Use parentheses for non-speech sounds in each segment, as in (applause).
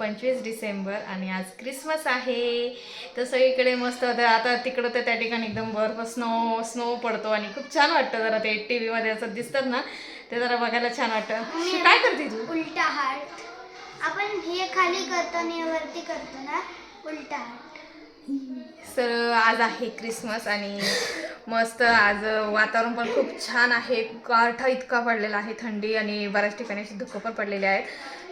पंचवीस डिसेंबर आणि आज क्रिसमस आहे. तर सगळीकडे मस्त होतं आता तिकडं तर त्या ठिकाणी एकदम बर्फ स्नो स्नो पडतो आणि खूप छान वाटतं जरा ते टी व्हीमध्ये असं दिसतात ना ते जरा बघायला छान वाटतं. काय करते तू? उलटा हार्ट आपण हे खाली करतो आणि वरती करतो ना उलटा हार्ट तर आज आहे क्रिसमस आणि मस्त आज वातावरण पण खूप छान आहे. गारठा इतका पडलेला आहे थंडी आणि बऱ्याच ठिकाणी अशी धुकं पण पडलेली आहेत.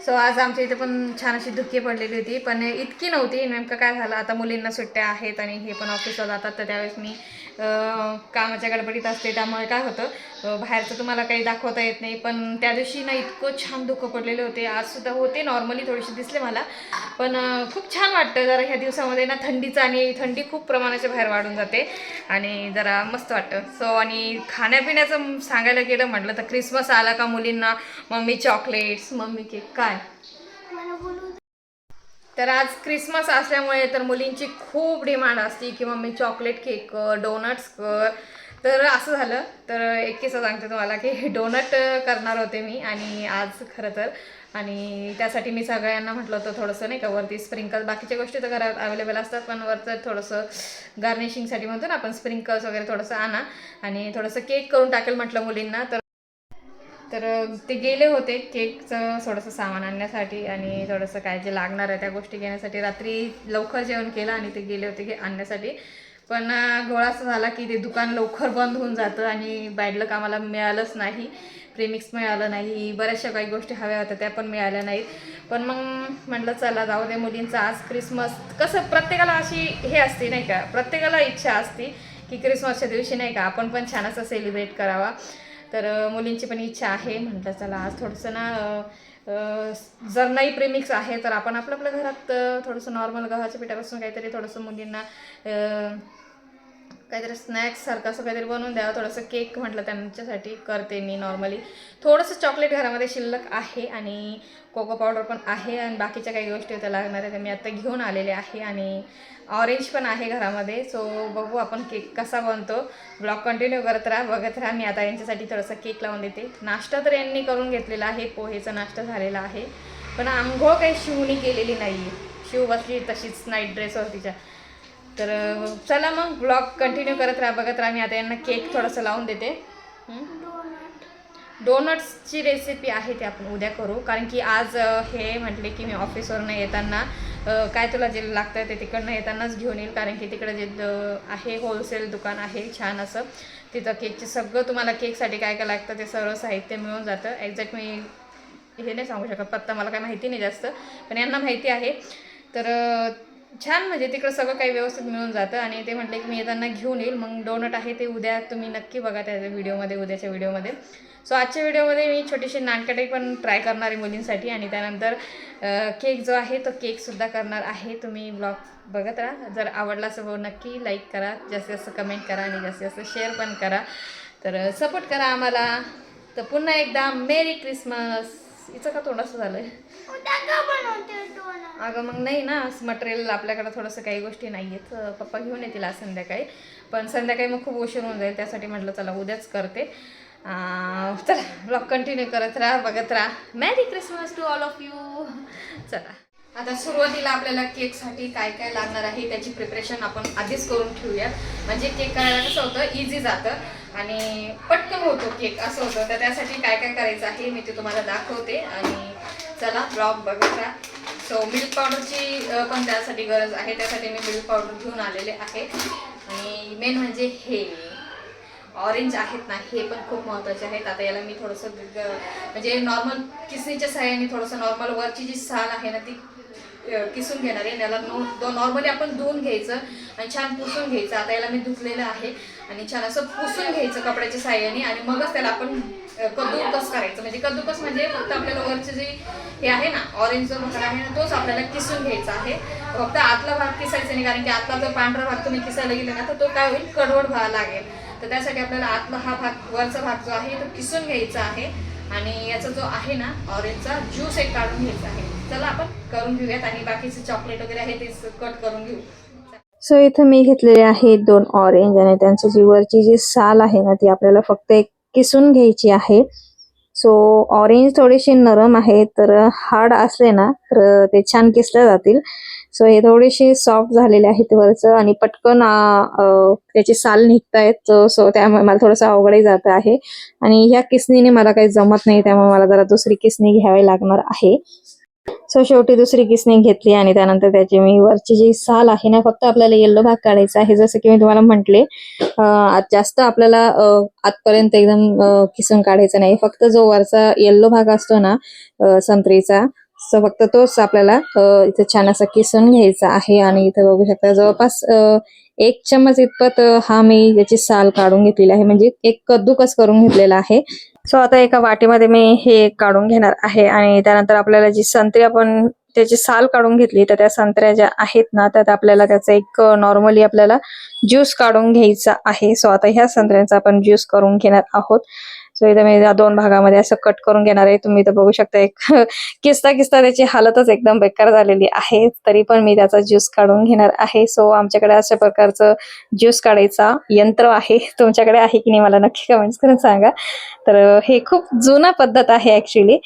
सो आज आमच्या इथे पण छान अशी धुके पडलेली होती पण इतकी नव्हती. नेमकं काय झालं? आता मुलींना सुट्ट्या आहेत आणि हे पण ऑफिसला जातात तर त्यावेळेस मी कामाच्या गडबडीत असते त्यामुळे काय होतं बाहेरचं तुम्हाला काही दाखवता येत नाही पण त्या दिवशी ना इतकं छान धुकं पडलेले होते आजसुद्धा होते नॉर्मली थोडेसे दिसले मला पण खूप छान वाटतं जरा ह्या दिवसामध्ये ना थंडीचं आणि थंडी खूप प्रमाणाच्या बाहेर वाढून जाते आणि जरा मस्त वाटतं. सो आणि खाण्यापिण्याचं सांगायला गेलं म्हटलं तर क्रिसमस आला का मुलींना? मम्मी चॉकलेट्स मम्मी केक काय? तर आज क्रिसमस असल्यामुळे तर मुलींची खूप डिमांड असते की मम्मी चॉकलेट केक कर डोनट्स कर. तर असं झालं. तर एक किस्सा सांगते तुम्हाला की (laughs) डोनट करणार होते मी आणि आज खरं तर. आणि त्यासाठी मी सगळ्यांना म्हटलं होतं थोडंसं नाही का वरती स्प्रिंकल. बाकीच्या गोष्टी तर घरात अवेलेबल असतात पण वरचं थोडंसं गार्निशिंगसाठी म्हणतो ना आपण स्प्रिंकल्स वगैरे थोडंसं आणा. आणि थोडंसं केक करून टाकेल म्हटलं मुलींना. तर तर ते गेले होते केकचं थोडंसं सामान आणण्यासाठी आणि थोडंसं काय जे लागणार आहे त्या गोष्टी घेण्यासाठी. रात्री लवकर जेवण केलं आणि ते गेले होते घे आणण्यासाठी. पण गोळा असं असा झाला की ते दुकान लवकर बंद होऊन जातं आणि बॅडलक आम्हाला मिळालंच नाही. प्रेमिक्स मिळालं नाही. बऱ्याचशा काही गोष्टी हव्या होत्या त्या पण मिळाल्या नाहीत. पण मग म्हटलं चला जाऊ दे मुलींचं. आज क्रिसमस. कसं प्रत्येकाला अशी हे असते नाही का? प्रत्येकाला इच्छा असते की क्रिसमसच्या दिवशी नाही का आपण पण छान असं सेलिब्रेट करावा. तर मुलींची पण इच्छा आहे. म्हटलं चला आज थोडंसं ना जर नाही प्रेमिक्स आहे तर आपण आपलं आपल्या घरात थोडंसं नॉर्मल गव्हाच्या पिठापासून काहीतरी थोडंसं मुलींना काहीतरी स्नॅक्ससारखं असं काहीतरी बनवून द्यावं. थोडंसं केक म्हटलं त्यांच्यासाठी करते मी नॉर्मली थोडंसं चॉकलेट घरामध्ये शिल्लक आहे आणि कोको पावडर पण आहे आणि बाकीच्या काही गोष्टी होत्या लागणार आहेत त्या मी आत्ता घेऊन आलेले आहे आणि ऑरेंज पण आहे घरामध्ये. सो बघू आपण केक कसा बनतो. ब्लॉग कंटिन्यू करत राहा बघत राहा. मी आता यांच्यासाठी थोडंसं केक लावून देते. नाश्ता तर यांनी करून घेतलेला आहे पोहेचा नाश्ता झालेला आहे. पण आंघोळ काही शिवणी केलेली नाही आहे शिव बसली तशीच नाईट ड्रेसवर तिच्या तर चला मग ब्लॉग कंटिन्यू करत राहा बघत राहा. मी आता यांना केक थोडंसं लावून देते. डोनट्सची रेसिपी आहे ती आपण उद्या करू. कारण की आज हे म्हटले की मी ऑफिसवरनं येताना काय तुला जे लागतं ते तिकडनं येतानाच घेऊन येईल. कारण की तिकडं जे द- आहे होलसेल दुकान आहे छान असं. तिथं केकचे सगळं तुम्हाला केकसाठी काय काय लागतं ते सर्व साहित्य मिळून जातं. एक्झॅक्ट मी हे नाही सांगू शकत पत्ता मला काय माहिती नाही जास्त. पण यांना माहिती आहे. तर छान म्हणजे तिकडं सगळं काही व्यवस्थित मिळून जातं आणि ते म्हटले की मी येताना घेऊन येईल. मग डोनट आहे ते उद्या तुम्ही नक्की बघा त्या व्हिडिओमध्ये उद्याच्या व्हिडिओमध्ये. सो आजच्या व्हिडिओमध्ये मी छोटीशी नानकटे पण ट्राय करणार आहे मुलींसाठी आणि त्यानंतर केक जो आहे तो केकसुद्धा करणार आहे. तुम्ही ब्लॉग बघत राहा. जर आवडला असं नक्की लाईक करा. जास्तीत जास्त कमेंट करा आणि जास्तीत जास्त शेअर पण करा. तर सपोर्ट करा आम्हाला. तर पुन्हा एकदा मेरी क्रिसमस हिचं का तोंड झालं आहे अगं मग नाही ना मटेरियल आपल्याकडं थोडंसं काही गोष्टी नाही आहेत पप्पा घेऊन येतील आज संध्याकाळी. पण संध्याकाळी मग खूप उशीर होऊन जाईल त्यासाठी म्हटलं चला उद्याच करते. चला ब्लॉग कंटिन्यू करत राहा बघत राहा. Merry Christmas to all of you चला. आता सुरुवातीला आपल्याला केकसाठी काय काय लागणार आहे त्याची प्रिपरेशन आपण आधीच करून ठेवूयात. म्हणजे केक करायला कसं होतं इझी जातं. आणि पटकन होतो केक असं होतं. तर त्यासाठी काय काय करायचं आहे मी ते तुम्हाला दाखवते. आणि चला ब्लॉग बघत राहा सो मिल्क पावडरची पण त्यासाठी गरज आहे. त्यासाठी मी मिल्क पावडर घेऊन आलेले आहे. आणि मेन म्हणजे हे. ऑरेंज आहेत ना हे पण खूप महत्त्वाचे आहेत. आता याला मी थोडंसं ग- म्हणजे नॉर्मल किसणीच्या सहाय्याने थोडंसं नॉर्मल वरची जी साल आहे ना ती किसून घेणार आहे. त्याला नो नॉर्मली आपण धुवून घ्यायचं आणि छान पुसून घ्यायचं. आता याला मी धुतलेलं आहे. आणि छान असं पुसून घ्यायचं कपड्याच्या साह्याने आणि मगच त्याला आपण कद्दूकस करायचं. म्हणजे कद्दूकस म्हणजे फक्त आपल्याला वरचे जे हे आहे ना ऑरेंज जो भाग आहे ना तोच आपल्याला किसून घ्यायचा आहे. फक्त आतला भाग किसायचा नाही कारण की आतला जर पांढरा भाग तुम्ही किसायला गेले ना तर तो काय होईल? कडवड भाग लागेल. तर त्यासाठी आपल्याला आतला हा भाग वरचा भाग जो आहे तो किसून घ्यायचा आहे. आणि याचा जो आहे ना ऑरेंजचा ज्यूस एक काढून घ्यायचा आहे. चला आपण करून घेऊयात आणि बाकीचे चॉकलेट वगैरे आहे ते कट करून घेऊ. सो इथं मी घेतलेले आहेत दोन ऑरेंज आणि त्यांची जी वरची जी साल आहे ना ती आपल्याला फक्त एक किसून घ्यायची आहे. सो ऑरेंज थोडीशी नरम आहे तर हार्ड असले ना तर ते छान किसले जातील. सो हे थोडेसे सॉफ्ट झालेले आहेत वरचं आणि पटकन त्याची साल निघतायत. सो त्यामुळे मला थोडंसं अवघडही जात आहे. आणि ह्या किसनीने मला काही जमत नाही त्यामुळे मला जरा दुसरी किसनी घ्यावी लागणार आहे. सो शेवटी दुसरी किसनी घेतली आणि त्यानंतर त्याची मी वरची जी साल आहे ना फक्त आपल्याला येल्लो भाग काढायचा आहे. जसं की मी तुम्हाला म्हंटले जास्त आपल्याला आतपर्यंत एकदम किसून काढायचा नाही. फक्त जो वरचा येल्लो भाग असतो ना संत्रीचा सो फक्त तोच आपल्याला इथे छान असा किसून घ्यायचा आहे. आणि इथे बघू शकता जवळपास एक चम्मच इतपत हा मी याची साल काढून घेतलेली आहे. म्हणजे एक कद्दूकस करून घेतलेला आहे. सो आता एका वाटीमध्ये मी हे काढून घेणार आहे आणि त्यानंतर आपल्याला जी संत्री आपण त्याची साल काढून घेतली तर त्या संत्र्या ज्या आहेत ना त्यात आपल्याला त्याचा एक नॉर्मली आपल्याला ज्यूस काढून घ्यायचा आहे. सो आता ह्या संत्र्यांचा आपण ज्यूस करून घेणार आहोत. सो इथे मी या दोन भागामध्ये असं कट करून घेणार आहे. तुम्ही इथं बघू शकता एक (laughs) किस्ता किस्ता त्याची हालतच एकदम बेकार झालेली आहे. तरी पण मी त्याचा ज्यूस काढून घेणार आहे. सो आमच्याकडे अशा प्रकारचं ज्यूस काढायचा यंत्र आहे. तुमच्याकडे आहे की नाही मला नक्की कमेंट्स करून सांगा. तर हे खूप जुना पद्धत आहे ऍक्च्युली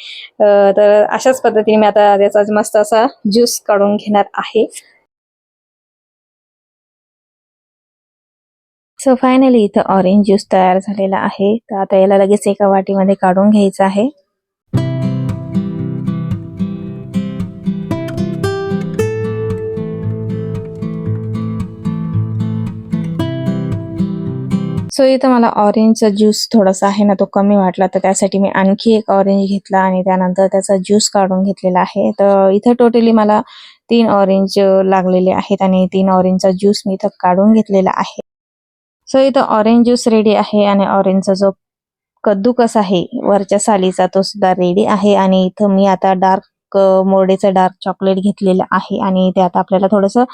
तर अशाच पद्धतीने मी आता त्याचा मस्त असा ज्यूस काढून घेणार आहे. सो फायनली इथं ऑरेंज ज्यूस तयार झालेला आहे. तर आता याला लगेच एका वाटीमध्ये काढून घ्यायचं आहे. सो इथं मला ऑरेंजचा ज्यूस थोडासा आहे ना तो कमी वाटला. तर त्यासाठी मी आणखी एक ऑरेंज घेतला आणि त्यानंतर त्याचा ज्यूस काढून घेतलेला आहे. तर इथं टोटली मला तीन ऑरेंज लागलेले आहेत आणि तीन ऑरेंजचा ज्यूस मी इथं काढून घेतलेला आहे. सो इथं ऑरेंज ज्यूस रेडी आहे आणि ऑरेंजचा जो कद्दूकस आहे वरच्या सालीचा तो सुद्धा रेडी आहे. आणि इथं मी आता डार्क मोरडेचं डार्क चॉकलेट घेतलेलं आहे. आणि ते आता आपल्याला थोडंसं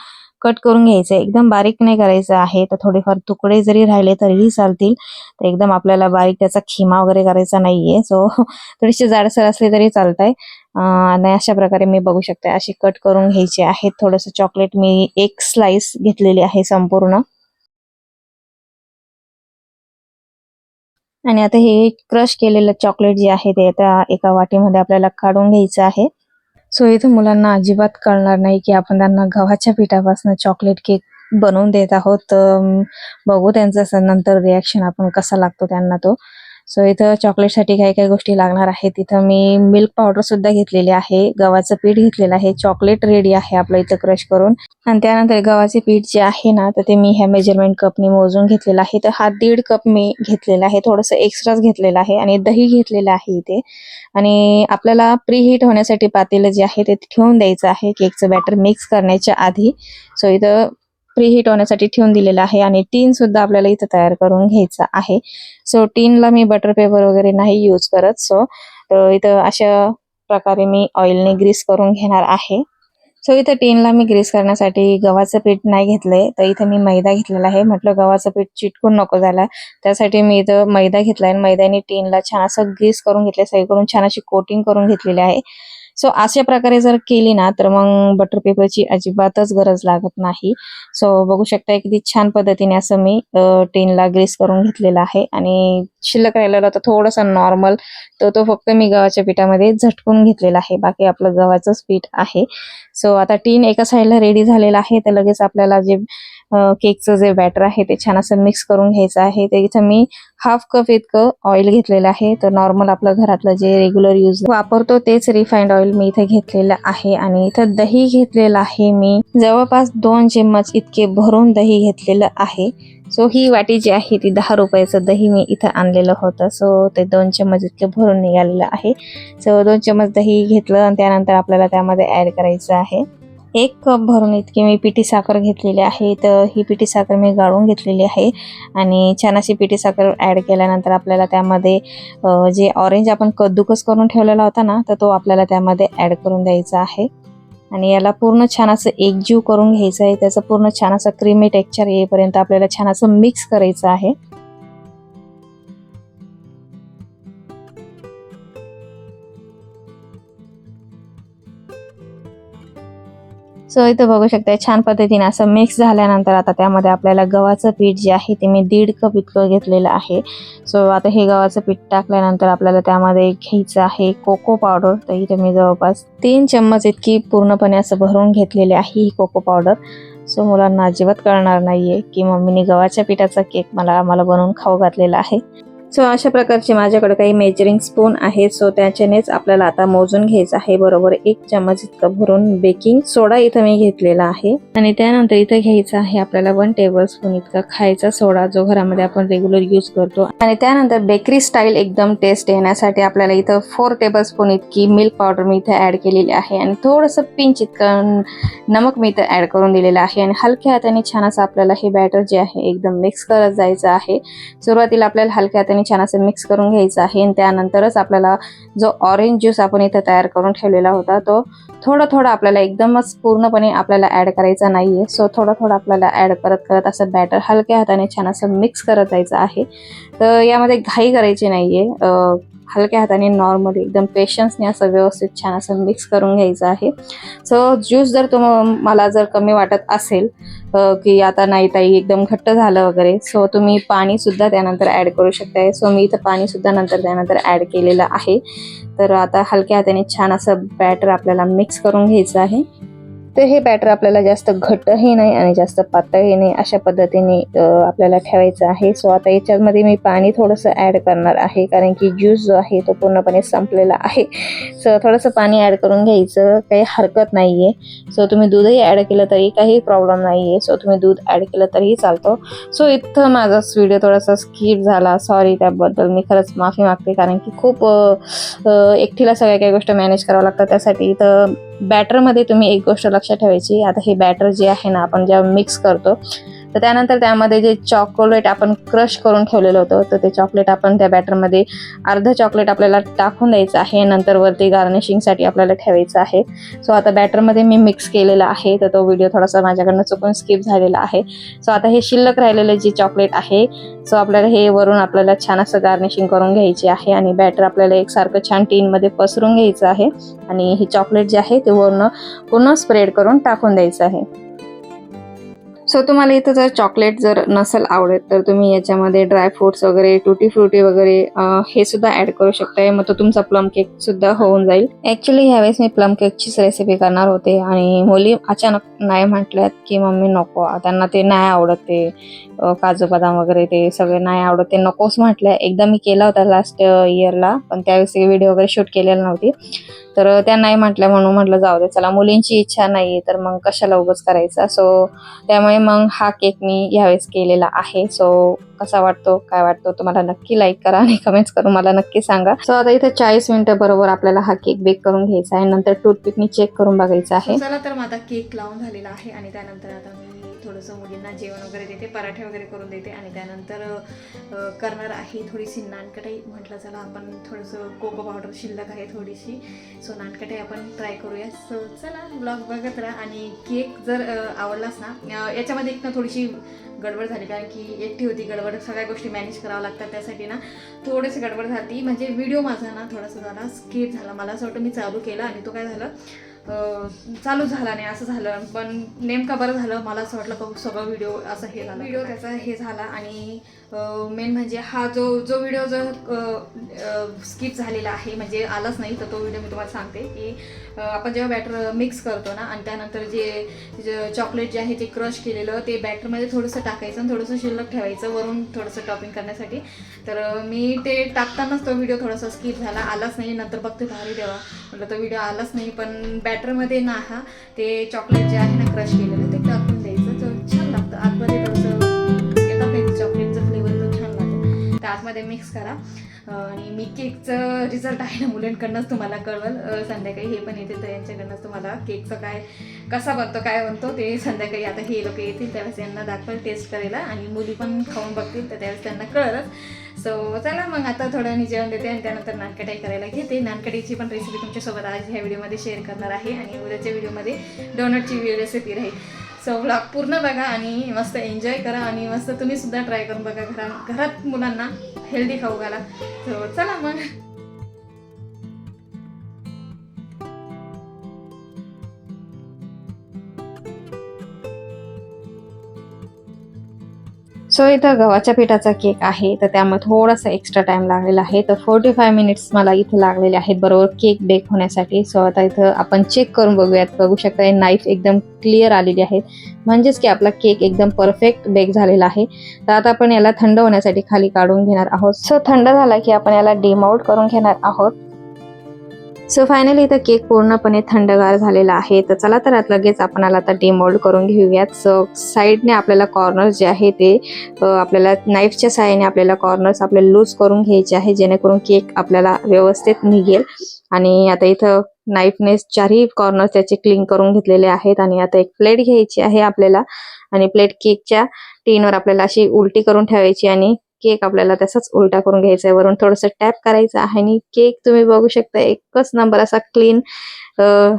कट करून घ्यायचं आहे. एकदम बारीक नाही करायचं आहे. तर थोडेफार तुकडे जरी राहिले तरीही चालतील. तर एकदम आपल्याला बारीक त्याचा खिमा वगैरे करायचा नाहीये. सो थोडीशी जाडसर असली तरी चालत आहे आणि अशा प्रकारे मी बघू शकते. अशी कट करून घ्यायची आहे. थोडंसं चॉकलेट मी एक स्लाइस घेतलेली आहे संपूर्ण. आणि आता हे क्रश केलेलं चॉकलेट जे आहे ते आता एका वाटीमध्ये आपल्याला काढून घ्यायचं आहे. सो इथं मुलांना अजिबात कळणार नाही की आपण त्यांना गव्हाच्या पिठापासून चॉकलेट केक बनवून देत आहोत. बघू त्यांचं नंतर रिॲक्शन आपण कसा लागतो त्यांना तो. सो इथं चॉकलेटसाठी काही काही गोष्टी लागणार आहेत. तिथं मी मिल्क पावडर सुद्धा घेतलेली आहे. गव्हाचं पीठ घेतलेलं आहे. चॉकलेट रेडी आहे आपलं इथं क्रश करून. आणि त्यानंतर गव्हाचे पीठ जे आहे ना तर ते मी ह्या मेजरमेंट कपने मोजून घेतलेलं आहे. तर हा दीड कप मी घेतलेला आहे. थोडंसं एक्स्ट्राच घेतलेलं आहे आणि दही घेतलेलं आहे इथे. आणि आपल्याला प्री हीट होण्यासाठी पातेलं जे आहे ते ठेवून द्यायचं आहे. केकचं बॅटर मिक्स करण्याच्या आधी. सो इथं प्री हीट होण्यासाठी ठेवून दिलेलं आहे आणि टीन सुद्धा आपल्याला इथं तयार करून घ्यायचं आहे. सो टीनला मी बटर पेपर वगैरे नाही यूज करत. सो इथं अशा प्रकारे मी ऑइलने ग्रीस करून घेणार आहे. सो इथं टीनला मी ग्रीस करण्यासाठी गव्हाचं पीठ नाही घेतलंय. तर इथं मी मैदा घेतलेला आहे. म्हटलं गव्हाचं पीठ चिटकून नको झाला. त्यासाठी मी इथं मैदा घेतलाय आणि मैद्याने टीनला छान असं ग्रीस करून घेतलंय. सगळीकडून छान अशी कोटिंग करून घेतलेली आहे. सो अशा प्रकारे जर केली ना तर मग बटर पेपरची अजिबातच गरज लागत नाही. सो बघू शकता किती छान पद्धतीने असं मी टीनला ग्रीस करून घेतलेलं आहे. आणि शिल्लक राहिलेला होता थोडासा नॉर्मल तर तो फक्त मी गव्हाच्या पिठामध्ये झटकून घेतलेला आहे. बाकी आपलं गव्हाचंच पीठ आहे. सो आता टीन एका साईडला रेडी झालेला आहे. तर लगेच आपल्याला जे केकचं जे बॅटर आहे ते छान असं मिक्स करून घ्यायचं आहे. तर इथं मी हाफ कप इतकं ऑइल घेतलेलं आहे. तर नॉर्मल आपलं घरातलं जे रेग्युलर यूज वापरतो तेच रिफाइंड ऑइल मी इथे घेतलेलं आहे. आणि इथं दही घेतलेलं आहे मी. जवळपास दोन चम्मच इतके भरून दही घेतलेलं आहे. सो ही वाटी जी आहे ती दहा रुपयाचं दही मी इथं आणलेलं होतं. सो ते दोन चम्मच इतके भरून निघालेलं आहे. सो दोन चम्मच दही घेतलं आणि त्यानंतर आपल्याला त्यामध्ये ऍड करायचं आहे. एक कप भरून इतकी मी पिठी साखर घेतलेली आहे. तर ही पिठी साखर मी गाळून घेतलेली आहे. आणि छान अशी पिठी साखर ॲड केल्यानंतर आपल्याला त्यामध्ये जे ऑरेंज आपण कद्दूकस करून ठेवलेला होता ना तर तो आपल्याला त्यामध्ये ॲड करून द्यायचा आहे. आणि याला पूर्ण छान असं एकजीव करून घ्यायचं आहे. त्याचं पूर्ण छान असं क्रीमी टेक्चर येईपर्यंत आपल्याला छान असं मिक्स करायचं आहे. सो इथं बघू शकता छान पद्धतीने असं मिक्स झाल्यानंतर आता त्यामध्ये आपल्याला गव्हाचं पीठ जे आहे ते मी दीड कप इतकं घेतलेलं आहे. सो आता हे गव्हाचं पीठ टाकल्यानंतर आपल्याला त्यामध्ये घ्यायचं आहे कोको पावडर तर इथे मी जवळपास तीन चम्मच इतकी पूर्णपणे असं भरून घेतलेली आहे ही कोको पावडर सो मुलांना अजिबात कळणार नाहीये की मम्मीने गव्हाच्या पिठाचा केक मला आम्हाला बनवून खाऊ घातलेला आहे. सो अशा प्रकारचे माझ्याकडे काही मेजरिंग स्पून आहेत. सो त्याच्यानेच आपल्याला आता मोजून घ्यायचं आहे. बरोबर एक चम्मच इतकं भरून बेकिंग सोडा इथं मी घेतलेला आहे. आणि त्यानंतर इथं घ्यायचं आहे आपल्याला वन टेबल स्पून इतका खायचा सोडा जो घरामध्ये आपण रेग्युलर यूज करतो. आणि त्यानंतर बेकरी स्टाईल एकदम टेस्ट येण्यासाठी आपल्याला इथं फोर टेबल स्पून इतकी मिल्क पावडर मी इथं ऍड केलेली आहे. आणि थोडंसं पिंच इतकं नमक मी इथं ऍड करून दिलेलं आहे. आणि हलक्या हाताने छान असं आपल्याला हे बॅटर जे आहे एकदम मिक्स करत जायचं आहे. सुरुवातीला आपल्याला हलक्या हाताने छान असं मिक्स करून घ्यायचं आहे. आणि त्यानंतरच आपल्याला जो ऑरेंज ज्यूस आपण इथं तयार करून ठेवलेला होता तो थोडं थोडं आपल्याला एकदमच पूर्णपणे आपल्याला ऍड करायचा नाहीये. सो थोडं थोडं आपल्याला ऍड करत करत असं बॅटर हलक्या हाताने छान असं मिक्स करत जायचं आहे. तर यामध्ये घाई करायची नाहीये. आहे हलक्या हाताने नॉर्मली एकदम पेशन्सने असं व्यवस्थित छान असं मिक्स करून घ्यायचं आहे. सो ज्यूस जर तुम मला जर कमी वाटत असेल की आता नाही ताई एकदम घट्ट झालं वगैरे सो तुम्ही पाणी सुद्धा त्यानंतर ऍड करू शकताय. सो मी इथं पाणी सुद्धा नंतर त्यानंतर ऍड केलेलं आहे. तर आता हलक्या हाताने छान असं बॅटर आपल्याला मिक्स करून घ्यायचं आहे. तर हे बॅटर आपल्याला जास्त घट्टही नाही आणि जास्त पातळही नाही अशा पद्धतीने आपल्याला ठेवायचं आहे. सो आता याच्यामध्ये मी पाणी थोडंसं ॲड करणार आहे कारण की ज्यूस जो आहे तो पूर्णपणे संपलेला आहे. सो थोडंसं पाणी ॲड करून घ्यायचं काही हरकत नाही आहे सो तुम्ही दूधही ॲड केलं तरी काही प्रॉब्लेम नाही आहे सो तुम्ही दूध ॲड केलं तरीही चालतो. सो इथं माझा व्हिडिओ थोडासा स्किप झाला. सॉरी त्याबद्दल मी खरंच माफी मागते कारण की खूप एकटीला सगळ्या काही गोष्टी मॅनेज करावं लागतात. त्यासाठी इथं बॅटरमध्ये तुम्ही एक गोष्ट लक्षात ठेवायची. आता हे बॅटर जे आहे ना आपण जेव्हा मिक्स करतो तर त्यानंतर त्यामध्ये जे चॉकोलेट आपण क्रश करून ठेवलेलं होतं तर ते चॉकलेट आपण त्या बॅटरमध्ये अर्ध चॉकलेट आपल्याला टाकून द्यायचं आहे. नंतर वरती गार्निशिंगसाठी आपल्याला ठेवायचं आहे. सो आता बॅटरमध्ये मी मिक्स केलेला आहे तर तो व्हिडिओ थोडासा माझ्याकडनं चुकून स्किप झालेला आहे. सो आता हे शिल्लक राहिलेलं जे चॉकलेट आहे सो आपल्याला हे वरून आपल्याला छान असं गार्निशिंग करून घ्यायचे आहे आणि बॅटर आपल्याला एकसारखं छान टीनमध्ये पसरून घ्यायचं आहे. आणि हे चॉकलेट जे आहे ते वरून पूर्ण स्प्रेड करून टाकून द्यायचं आहे. सो तुम्हाला इथं जर चॉकलेट जर नसेल आवडत तर तुम्ही याच्यामध्ये ड्राय फ्रुट्स वगैरे टुटी फ्रुटी वगैरे हे सुद्धा ऍड करू शकताय. मग तो तुमचा प्लम केक सुद्धा होऊन जाईल. ऍक्च्युली ह्यावेळेस मी प्लम केकचीच रेसिपी करणार होते आणि मुली अचानक नाही म्हटल्यात की मम्मी नको. त्यांना ते नाही आवडत ते काजू बदाम वगैरे ते सगळे नाही आवडत. ते नकोच म्हटलं एकदा मी केला होता लास्ट इयरला पण त्यावेळेस व्हिडिओ वगैरे शूट केलेला नव्हती. तर त्या नाही म्हटल्या म्हणून म्हटलं जाऊ दे चला मुलींची इच्छा नाहीये तर मग कशाला उगच करायचा? सो त्यामुळे मग हा केक मी यावेळेस केलेला आहे. सो कसा वाटतो काय वाटतो तुम्हाला नक्की लाईक करा आणि कमेंट्स करून मला नक्की सांगा. सो आता इथे चाळीस मिनिटं बरोबर आपल्याला हा केक बेक करून घ्यायचा आहे. नंतर टूथपिकनी चेक करून बघायचा आहे. चला तर माझा केक लावून झालेला आहे आणि त्यानंतर आता मी थोडंसं मुलींना जेवण वगैरे देते पराठे वगैरे करून देते आणि त्यानंतर करणार आहे थोडीशी नानकटाई. म्हटलं चला आपण थोडंसं कोको पावडर शिल्लक आहे थोडीशी. सो नानकटाई आपण ट्राय करूया. सो चला ब्लॉग बघत राहा आणि केक जर आवडलाच ना याच्यामध्ये एक ना थोडीशी गडबड झाली कारण की एकटी होती गडबड सगळ्या गोष्टी मॅनेज कराव्या लागतात. त्यासाठी ना थोडीशी गडबड झाली. म्हणजे व्हिडिओ माझा ना थोडासा झाला स्किप झाला. मला असं वाटतं मी चालू केला आणि तो काय झालं? चालू झाला नाही असं झालं. पण नेमका बरं झालं. मला असं वाटलं सगळं व्हिडिओ असं हे झालं. व्हिडिओ त्याचा हे झाला आणि मेन म्हणजे हा जो जो व्हिडिओ जो स्किप झालेला आहे म्हणजे आलाच नाही तर तो व्हिडिओ मी तुम्हाला सांगते की आपण जेव्हा बॅटर मिक्स करतो ना आणि त्यानंतर जे चॉकलेट जे आहे ते क्रश केलेलं ते बॅटरमध्ये थोडंसं टाकायचं आणि थोडंसं शिल्लक ठेवायचं वरून थोडंसं टॉपिंग करण्यासाठी. तर मी ते टाकतानाच तो व्हिडिओ थोडासा स्किप झाला आलाच नाही नंतर बघते भारी देवा म्हटलं तो व्हिडिओ आलाच नाही पण बॅटरमध्ये ना हा ते चॉकलेट जे आहे ना क्रश केलेलं ते आतमध्ये मिक्स करा. आणि मी केकचं रिझल्ट आहे ना मुलांकडनंच तुम्हाला कळवल. संध्याकाळी हे पण येते तर यांच्याकडनंच तुम्हाला केकचं काय कसा बनतो काय बनतो ते संध्याकाळी आता हे लोक येतील त्यावेळेस यांना दाखवेल टेस्ट करायला आणि मुली पण खाऊन बघतील तर त्यावेळेस त्यांना कळलंच. सो चला मग आता थोडं जेवण देते आणि त्यानंतर नानकटाई करायला घेते. नानकटाईची पण रेसिपी तुमच्यासोबत आज ह्या व्हिडिओमध्ये शेअर करणार आहे. आणि उद्याच्या व्हिडिओमध्ये डोनटची रेसिपी राहील. सो ब्लॉग पूर्ण बघा आणि मस्त एन्जॉय करा आणि मस्त तुम्ही सुद्धा ट्राय करून बघा घरा घरात मुलांना हेल्दी खाऊ घाला. सो चला मग. सो इथं गव्हाच्या पिठाचा केक आहे तर त्यामुळे थोडासा एक्स्ट्रा टाइम लागलेला आहे. तर फोर्टी फाय मिनिट्स मला इथे लागलेले आहेत. बरोबर केक बेक होण्यासाठी. सो आता इथं आपण चेक करून बघूयात. बघू शकता नाईफ एकदम क्लिअर आलेली आहे म्हणजेच की आपला केक एकदम परफेक्ट बेक झालेला आहे. तर आता आपण याला थंड होण्यासाठी खाली काढून घेणार आहोत. सो थंड झाला की आपण याला डिमाउट करून घेणार आहोत. सो फायनली इथं केक पूर्णपणे थंडगार झालेला आहे. तर चला तर आता लगेच आपण आता डिमोल्ड करून घेऊयात. सो साईडने आपल्याला कॉर्नर जे आहे ते आपल्याला नाईफच्या साहाय्याने आपल्याला कॉर्नर्स आपल्याला लूज करून घ्यायचे आहे जेणेकरून केक आपल्याला व्यवस्थित निघेल. आणि आता इथं नाईफने चारही कॉर्नर त्याचे क्लीन करून घेतलेले आहेत आणि आता एक प्लेट घ्यायची आहे आपल्याला. आणि प्लेट केकच्या टीनवर आपल्याला अशी उलटी करून ठेवायची आणि केक आपल्याला तसाच उलटा करून घ्यायचा आहे वरून थोडस टॅप करायचं आहे आणि केक तुम्ही बघू शकता एकच नंबर असा क्लीन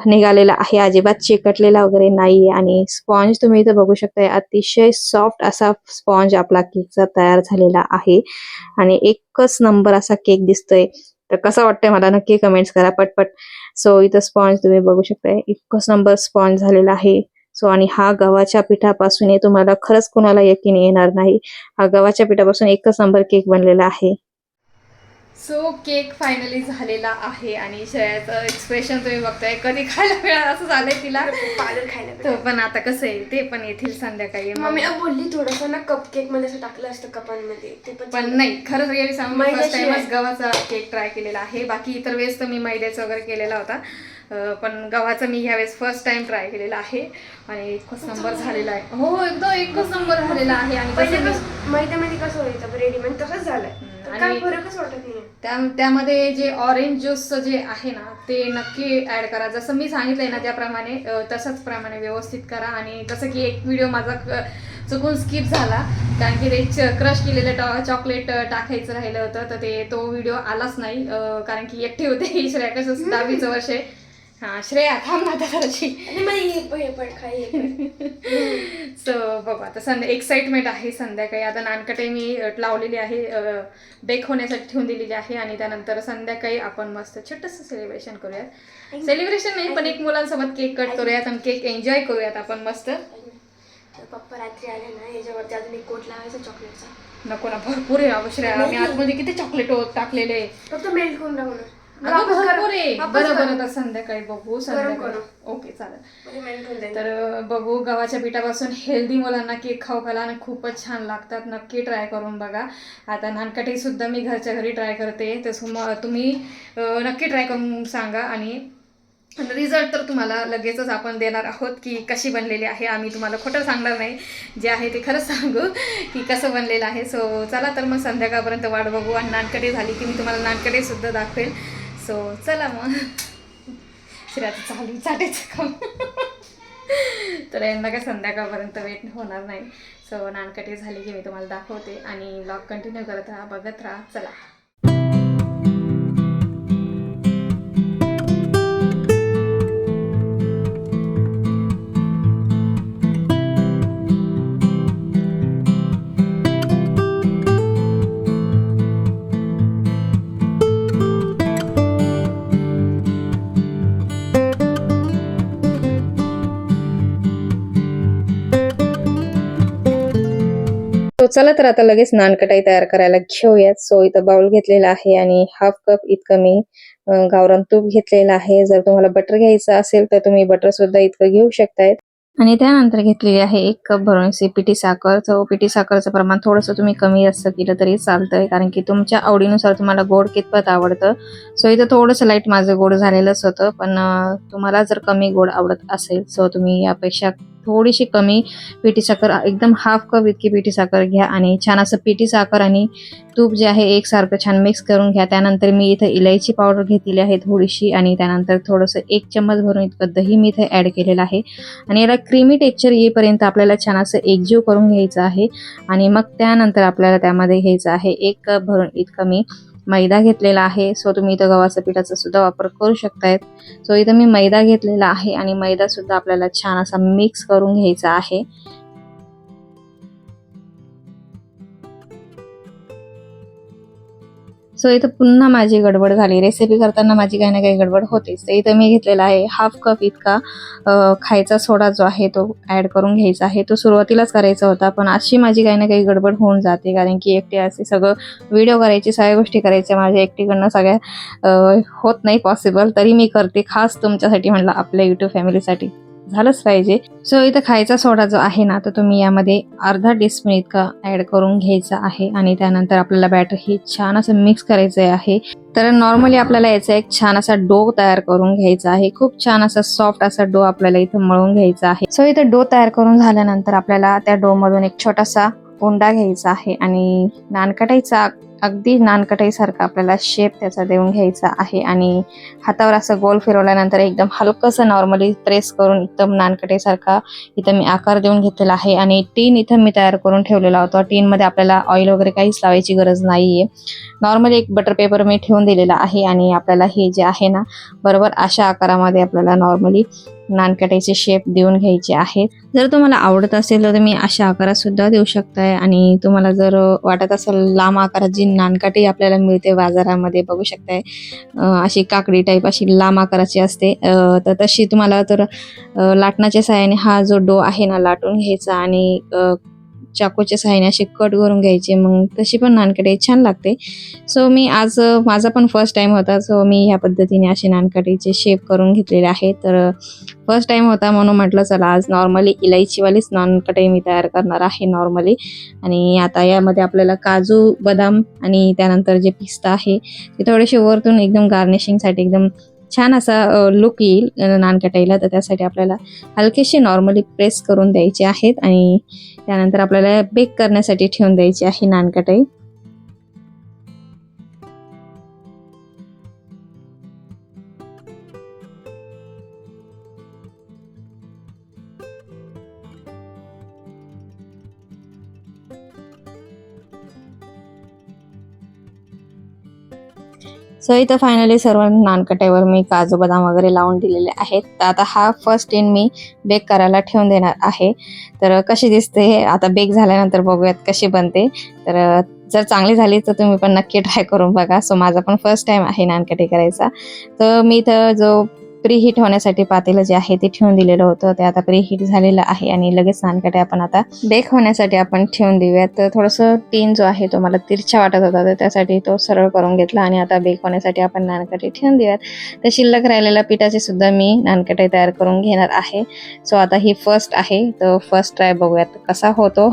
निघालेला आहे. अजिबात चिकटलेला वगैरे नाहीये आणि स्पॉन्ज तुम्ही इथं बघू शकता अतिशय सॉफ्ट असा स्पॉन्ज आपला केकचा तयार झालेला आहे. आणि एकच नंबर असा केक दिसतोय. तर कसं वाटतंय मला नक्की कमेंट्स करा पटपट. सो इथं स्पॉन्ज तुम्ही बघू शकताय एकच नंबर स्पॉन्ज झालेला आहे. सो आणि हा गव्हाच्या पिठापासून तुम्हाला खरंच कुणाला यकीन येणार नाही. हा गव्हाच्या पिठापासून एकच नंबर केक बनलेला आहे. सो केक फायनली झालेला आहे आणि श्रेयाचं एक्सप्रेशन तुम्ही बघताय कधी खायला मिळालं असं झालंय तिला. पागल खायला तो पण आता कसं आहे ते पण येथील संध्याकाळी. मग- मम्मी बोलली थोडस ना कप केकमध्ये असं टाकलं असतं कपांमध्ये. ते पण पण नाही खरंच रिअली सांगू फर्स्ट मैद्याशिवाय. टाइमच गव्हाचा केक ट्राय केलेला आहे. बाकी इतर वेळेस तर मी मैद्याचा वगैरे केलेला होता. अं, पण गव्हाचा मी ह्यावेळेस फर्स्ट टाइम ट्राय केलेला आहे. आणि एकच नंबर झालेला आहे. हो एकदम एकच नंबर झालेला आहे. आणि मी- मैद्यामध्ये कसं व्हायचं रेडीमेड तसंच झालंय. तर आणि- काय फरकच वाटत नाही त्या त्यामध्ये जे ऑरेंज ज्यूस जे आहे ना ते नक्की ऍड करा. जसं मी सांगितलंय ना त्याप्रमाणे तसंच प्रमाणे व्यवस्थित करा. आणि जसं की एक व्हिडिओ माझा चुकून स्किप झाला. कारण की ते क्रश केलेलं टॉ चॉकलेट टाकायचं राहिलं होतं. तर ते तो व्हिडिओ आलाच नाही. कारण की एकटे होते. (laughs) ही श्रेया कसं दहावीचं वर्ष आहे. हा श्रेया थांब ना आता जराशी. सो (laughs) बघू आता संध्या एक्साइटमेंट आहे संध्याकाळी. आता नानकटे मी लावलेली आहे बेक होण्यासाठी ठेवून दिलेली आहे आणि त्यानंतर संध्याकाळी आपण मस्त छोटंसं सेलिब्रेशन करूयात. सेलिब्रेशन नाही पण एक मुलांसोबत केक कट करूयात आणि केक एन्जॉय करूयात आपण मस्त. पप्पा रात्री आले ना याच्यावरती अजून एक कोट लावायचा चॉकलेटचा नको ना भरपूर आहे अवश्य आम्ही आतमध्ये किती चॉकलेट टाकलेले. फक्त मेल्ट करून टाकणार अगं भरपूर आहे. वापस बरं करा. बरं तर संध्याकाळी बघू संध्याकाळी. करू. ओके चालेल. म्हणजे जाईल तर बघू गव्हाच्या पिठापासून हेल्दी मुलांना केक खाऊ घाला आणि खूपच छान लागतात. नक्की ट्राय करून बघा. आता नानकटे सुद्धा मी घरच्या घरी ट्राय करते. मग तुम्ही अ, नक्की ट्राय करून सांगा आणि रिझल्ट तर तुम्हाला लगेचच आपण देणार आहोत की कशी बनलेली आहे. आम्ही तुम्हाला खोटं सांगणार नाही. जे आहे ते खरंच सांगू की कसं बनलेलं आहे. सो चला तर मग संध्याकाळपर्यंत वाट बघू आणि नानकटे झाली की मी तुम्हाला नानकटे सुद्धा दाखवेल. सो चला मग. श्रेयाचं चालू चाटायचं काम. तर यंदा काय संध्याकाळपर्यंत वेट होणार नाही. सो नानकटी झाली की मी तुम्हाला दाखवते आणि ब्लॉग कंटिन्यू करत राहा बघत राहा. चला. चला तर आता लगेच नानकटाई तयार करायला घेऊयात. सो इथं बाउल घेतलेला आहे आणि हाफ कप इतकं मी गावरान तूप घेतलेलं आहे. जर तुम्हाला बटर घ्यायचं असेल तर तुम्ही बटर सुद्धा इतकं घेऊ शकताय आणि त्यानंतर घेतलेली आहे एक कप भरून अशी पिठी साखर. तर पिठी साखरचं प्रमाण थोडंसं तुम्ही कमी जास्त केलं तरी चालतंय कारण की तुमच्या आवडीनुसार तुम्हाला गोड कितपत आवडतं. सो इथं थोडंसं लाइट माझं गोड झालेलंच होतं पण तुम्हाला जर कमी गोड आवडत असेल सो तुम्ही यापेक्षा थोडीशी कमी पिठी साखर एकदम हाफ कप इतकी पिठी साखर घ्या आणि छान असं पिठी साखर आणि तूप जे आहे एकसारखं छान मिक्स करून घ्या. त्यानंतर मी इथं इलायची पावडर घेतलेली आहे थोडीशी आणि त्यानंतर थोडंसं एक चम्मच भरून इतकं दही मी इथं ॲड केलेलं आहे. आणि याला क्रीमी टेक्चर येईपर्यंत आपल्याला छान असं एकजीव करून घ्यायचं आहे आणि मग त्यानंतर आपल्याला त्यामध्ये घ्यायचं आहे एक कप भरून इतकं मी मैदा घेतलेला आहे. सो तुम्ही इथं गव्हाच्या पिठाचा सुद्धा वापर करू शकतायत. सो इथं मी मैदा घेतलेला आहे आणि मैदा सुद्धा आपल्याला छान असा मिक्स करून घ्यायचा आहे. सो इथं पुन्हा माझी गडबड झाली. रेसिपी करताना माझी काही ना काही गडबड होतीच. तर इथं मी घेतलेला आहे हाफ कप इतका खायचा सोडा जो आहे तो ॲड करून घ्यायचा आहे. तो सुरुवातीलाच करायचा होता पण अशी माझी काही ना काही गडबड होऊन जाते कारण की एकटी असे सगळं व्हिडिओ करायची सगळ्या गोष्टी करायच्या. माझ्या एकटीकडनं सगळ्या होत नाही पॉसिबल तरी मी करते खास तुमच्यासाठी म्हटलं आपल्या युट्यूब फॅमिलीसाठी झालंच पाहिजे. सो इथं खायचा सोडा जो आहे ना तर तुम्ही यामध्ये अर्धा टीस्पून इतका ॲड करून घ्यायचा आहे आणि त्यानंतर आपल्याला बॅटर हे छान असं मिक्स करायचं आहे. तर नॉर्मली आपल्याला याचा एक छान असा डो तयार करून घ्यायचा आहे. खूप छान असा सॉफ्ट असा डो आपल्याला इथं मळून घ्यायचा आहे. सो इथं डो तयार करून झाल्यानंतर आपल्याला त्या डो मधून एक छोटासा कोंडा घ्यायचा आहे आणि नानकटाईचा अगदी नानकटाईसारखा आपल्याला शेप त्याचा देऊन घ्यायचा आहे. आणि हातावर असं गोल फिरवल्यानंतर एकदम हलकंसं नॉर्मली प्रेस करून एकदम नानकटाईसारखा इथं मी आकार देऊन घेतलेला आहे. आणि टीन इथं मी तयार करून ठेवलेला होता. टीनमध्ये आपल्याला ऑइल वगैरे काहीच लावायची गरज नाहीये. नॉर्मली एक बटर पेपर मी ठेवून दिलेला आहे. आणि आपल्याला हे जे आहे ना बरोबर अशा आकारामध्ये आपल्याला नॉर्मली नानकटाईचे शेप देऊन घ्यायचे आहेत. जर तुम्हाला आवडत असेल तर तुम्ही अशा आकारात सुद्धा देऊ शकताय. आणि तुम्हाला जर वाटत असेल लांब आकारात जी नानकाटी आपल्याला मिळते बाजारामध्ये बघू शकताय. अशी काकडी टाईप अशी लांब आकाराची असते. तर तशी तुम्हाला तर लाटणाच्या लाटण्याच्या सहाय्याने हा जो डो आहे ना लाटून घ्यायचा. आणि चाकूच्या सहाय्याने असे कट करून घ्यायचे. मग तशी पण नानकटे छान लागते. सो मी आज माझा पण फर्स्ट टाइम होता. सो मी ह्या पद्धतीने असे नानकटीचे शेप करून घेतलेले आहे. तर फर्स्ट टाइम होता म्हणून म्हटलं चला आज नॉर्मली इलायचीवालीच नानकटे मी तयार करणार आहे नॉर्मली आणि आता यामध्ये आपल्याला काजू बदाम आणि त्यानंतर जे पिस्ता आहे ते थोडेसे वरतून एकदम गार्निशिंगसाठी एकदम छान असा लुक येईल नानकटाईला तर त्यासाठी आपल्याला हलकेसे नॉर्मली प्रेस करून द्यायचे आहेत. आणि त्यानंतर आपल्याला बेक करण्यासाठी ठेवून द्यायची आहे नानकटाई. सो इथं फायनली सर्व नानकट्यावर मी काजू बदाम वगैरे लावून दिलेले आहेत. तर आता हा फर्स्ट इन मी बेक करायला ठेवून देणार आहे. तर कशी दिसते आता बेक झाल्यानंतर बघूयात कशी बनते. तर जर चांगली झाली तर तुम्ही पण नक्की ट्राय करून बघा. सो माझा पण फर्स्ट टाइम आहे नानकटी करायचा. तर मी इथं जो प्रीहीट होण्यासाठी पातेलं जे आहे ते ठेवून दिलेलं होतं. ते आता प्रीहीट झालेलं आहे आणि लगेच नानकटे आपण आता बेक होण्यासाठी आपण ठेवून देऊयात तर थोडंसं टीन जो आहे तो मला तिरछा वाटत होता तर त्यासाठी तो सरळ करून घेतला आणि आता बेक होण्यासाठी आपण नानकटे ठेवून देऊयात. तर शिल्लक राहिलेल्या पिठाचे सुद्धा मी नानकटे तयार करून घेणार आहे. सो आता ही फर्स्ट आहे. तर फर्स्ट ट्राय बघूयात कसा होतो.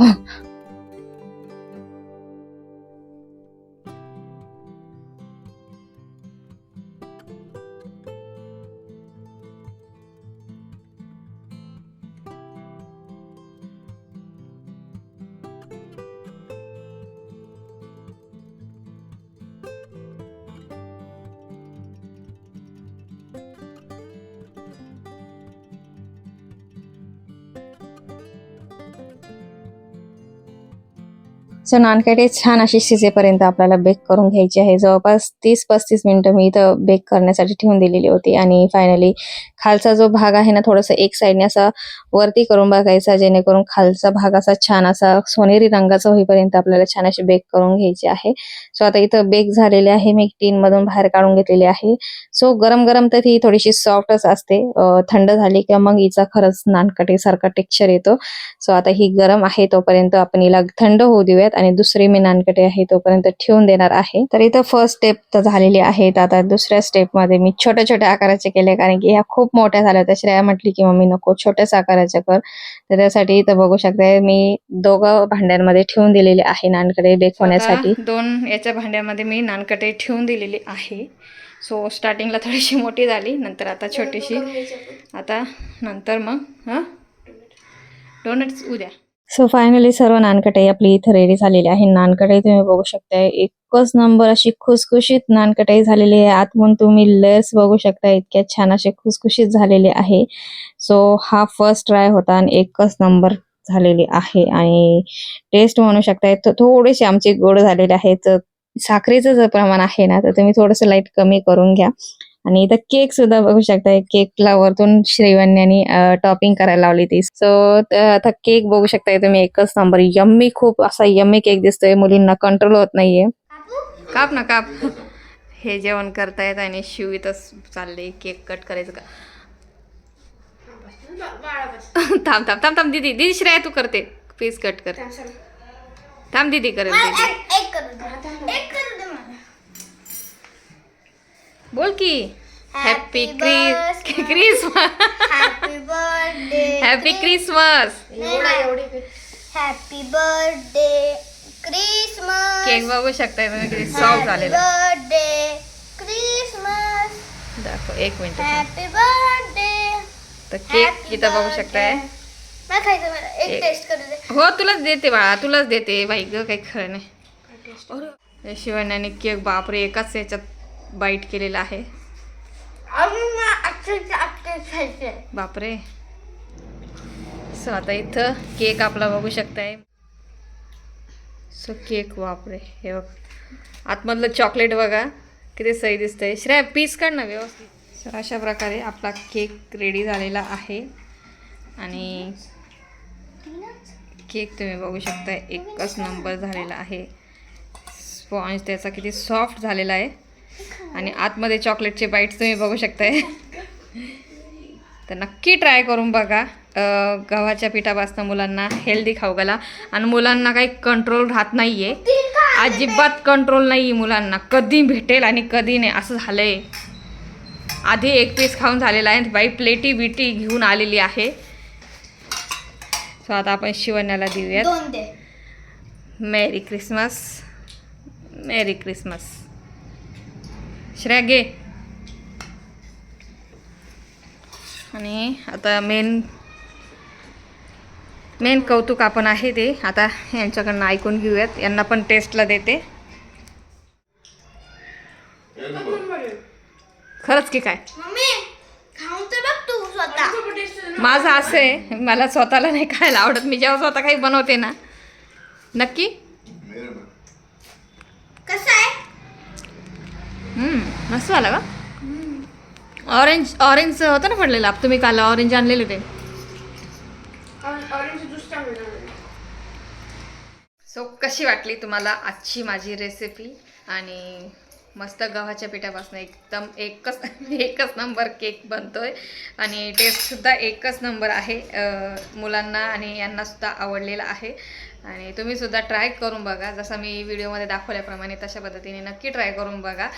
सो नानकटे छान अशी शिजेपर्यंत आपल्याला बेक करून घ्यायची आहे. जवळपास तीस पस्तीस मिनटं मी इथं बेक करण्यासाठी ठेवून दिलेली होती आणि फायनली खालचा जो भाग आहे ना थोडासा एक साईडने असा वरती करून बघायचा जेणेकरून खालचा भाग असा छान असा सोनेरी रंगाचा होईपर्यंत आपल्याला छान अशी बेक करून घ्यायची आहे. सो आता इथं बेक झालेले आहे. मी टीन मधून बाहेर काढून घेतलेली आहे. सो गरम गरम तर ती थोडीशी सॉफ्टच असते. थंड झाली किंवा मग हिचा खरंच नानकटी सारखा टेक्स्चर येतो. सो आता ही गरम आहे तोपर्यंत आपण हिला थंड होऊ देऊयात. आणि दुसरी मी नानकटे आहे तोपर्यंत ठेवून देणार आहे. तर इथं फर्स्ट स्टेप तर झालेली आहे. आता दुसऱ्या स्टेपमध्ये मी छोट्या छोट्या आकाराचे केले कारण की ह्या खूप मोठ्या झाल्या होत्या. श्रेया म्हटली की मम्मी नको छोट्याच आकाराच्या कर. तर त्यासाठी इथं बघू शकताय मी दोघं भांड्यांमध्ये ठेवून दिलेले आहे नानकडे बेक होण्यासाठी. आता दोन याच्या भांड्यामध्ये मी नानकटे ठेवून दिलेली आहे. सो स्टार्टिंगला थोडीशी मोठी झाली नंतर आता छोटीशी. आता नंतर मग हां? डोनट्स उद्या. सो फायनली सर्व नानकटाई आपली इथं रेडी झालेली आहे. नानकटाई तुम्ही बघू शकताय. एकच नंबर अशी खुसखुशीत नानकटाई झालेली आहे. आतमधून तुम्ही लेअर्स बघू शकता इतक्या छान असे खुसखुशीत झालेले आहे. सो हा फर्स्ट ट्राय होता आणि एकच नंबर झालेली आहे. आणि टेस्ट म्हणू शकताय थोडेसे आमचे गोड झालेले आहेत साखरेचं जर प्रमाण आहे ना तर तुम्ही थोडंसं लाइट कमी करून घ्या. आणि इथं केक सुद्धा बघू शकताय केकला वरतून श्रीवन्यानी टॉपिंग करायला लावली ती. सो आता केक बघू शकताय तुम्ही एकच नंबर यम्मी खूप असा यम्मी केक दिसतोय मुलींना कंट्रोल होत नाहीये. कापू काप ना काप. हे जेवण करतायत आणि शिव इथंच चालले केक कट करायचं का? थांब थांब थांब थांब दीदी. दीदी श्रेया तू करते. पीस कट कर. थांब दीदी करेल मला दीदी एक एक करू दे एक करू दे मला बोल की. Happy Happy chris. Christmas happy birthday happy Christmas एवढा एवढी हॅपी बर्थडे क्रिसमस केक बघू शकताय तुम्ही किती सॉफ्ट झालेला. बर्थडे क्रिसमस दाखव एक मिनिट. हॅपी बर्थडे तर केक इथं बघू शकताय. मला खायचं मला एक एक. टेस्ट करू दे. हो तुलाच देते बाळा तुलाच देते. बाई ग काही खरं नाही. शिवण्याने केक बापरे एकाच याच्यात बाईट केलेला आहे. बापरे. सो आता इथं केक आपला बघू शकताय. सो केक बापरे. हे बघ. आतमधलं चॉकलेट बघा. किती सही दिसतंय. श्रेया पीस काढ ना व्यवस्थित. सो अशा प्रकारे आपला केक रेडी झालेला आहे. आणि केक तुम्ही बघू शकताय. एकच नंबर झालेला आहे. स्पॉन्ज त्याचा किती सॉफ्ट झालेला आहे. आणि आतमध्ये चॉकलेटचे बाईट्स तुम्ही बघू शकताय. तर नक्की ट्राय करून बघा. गव्हाच्या पिठापासून मुलांना हेल्दी खाऊ घाला. आणि मुलांना काही कंट्रोल राहत नाही आहे अजिबात कंट्रोल नाही आहे मुलांना. कधी भेटेल आणि कधी नाही. असं झालं आहे आधी एक पीस खाऊन झालेला आहे. बाई प्लेटी बिटी घेऊन आलेली आहे. सो आता आपण शिवण्याला देऊयात. Merry Christmas merry Christmas Shreya घे आणि आता मेन मेन कौतुक आपण आहे ते. आता यांच्याकडनं ऐकून घेऊयात. यांना पण टेस्टला देते. खरंच की काय? माझं असं आहे मला स्वतःला नाही खायला आवडत. मी जेव्हा स्वतः काही बनवते ना नक्की? कसं आहे? मस्त झाला का? ऑरेंज ऑरेंज होतं ना पडलेलं. आप तुम्ही काल ऑरेंज आणलेले ते. सो कशी वाटली तुम्हाला आजची माझी रेसिपी आणि मस्त गव्हाच्या पिठापासून एकदम एकच एकच नंबर केक बनतोय. आणि टेस्टसुद्धा एकच नंबर आहे मुलांना आणि यांनासुद्धा आवडलेला आहे. आणि तुम्ही सुद्धा ट्राय करून बघा. जसं मी व्हिडिओमध्ये दाखवल्याप्रमाणे तशा पद्धतीने नक्की ट्राय करून बघा.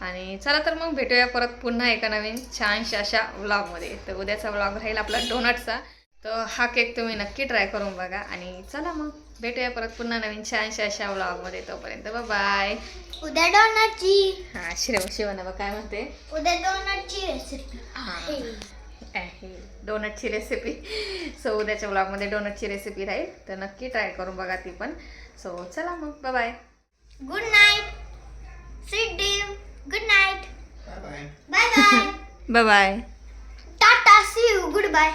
आणि चला तर मग भेटूया परत पुन्हा एका नवीन छानशा अशा व्लॉगमध्ये तर उद्याचा व्लॉग राहील आपला डोनटचा तर हा केक तुम्ही नक्की ट्राय करून बघा. आणि चला मग भेटूया परत पुन्हा नवीन छानशा अशा व्लॉगमध्ये तोपर्यंत. बाय उद्या डोनटची हा शिरव शिवना काय म्हणते? उद्या डोनटची रेसिपी आहे. डोनटची रेसिपी सो उद्याच्या व्लॉगमध्ये डोनटची रेसिपी राहील. तर नक्की ट्राय करून बघा ती पण. सो चला मग. Bye good night sweet dream good night bye bye bye bye tata see you goodbye